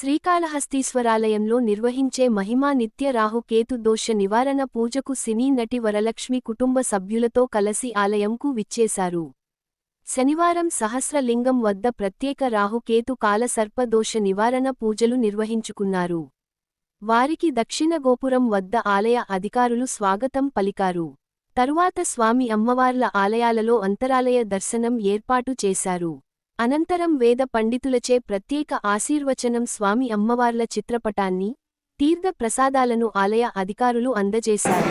శ్రీకాళహస్తీశ్వరాలయంలో నిర్వహించే మహిమా నిత్య రాహుకేతు దోష నివారణ పూజకు సినీ నటి వరలక్ష్మి కుటుంబ సభ్యులతో కలసి ఆలయంకు విచ్చేశారు. శనివారం సహస్రలింగం వద్ద ప్రత్యేక రాహుకేతు కాలసర్ప దోష నివారణ పూజలు నిర్వహించుకున్నారు. వారికి దక్షిణ గోపురం వద్ద ఆలయ అధికారులు స్వాగతం పలికారు. తరువాత స్వామి అమ్మవార్ల ఆలయాలలో అంతరాలయ దర్శనం ఏర్పాటు చేశారు. అనంతరం వేద పండితులచే ప్రత్యేక ఆశీర్వచనం స్వామి అమ్మవార్ల చిత్రపటాన్ని తీర్థ ప్రసాదాలను ఆలయ అధికారులు అందజేశారు.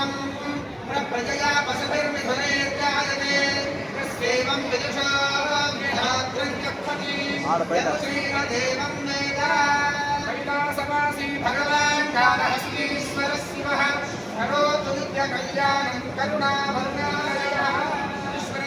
క్షేత్రం ప్రజయా పశుభిర్మిథునైర్జాయతే స్వేవం విదుషాభ్యధాత్రంగపతి శ్రీమదేవం వేద. కైలాసవాసి భగవాన్ కాళహస్తీశ్వర శివ కరోతు నిత్య కళ్యాణం కరుణాభరణాలయ. ఈశ్వర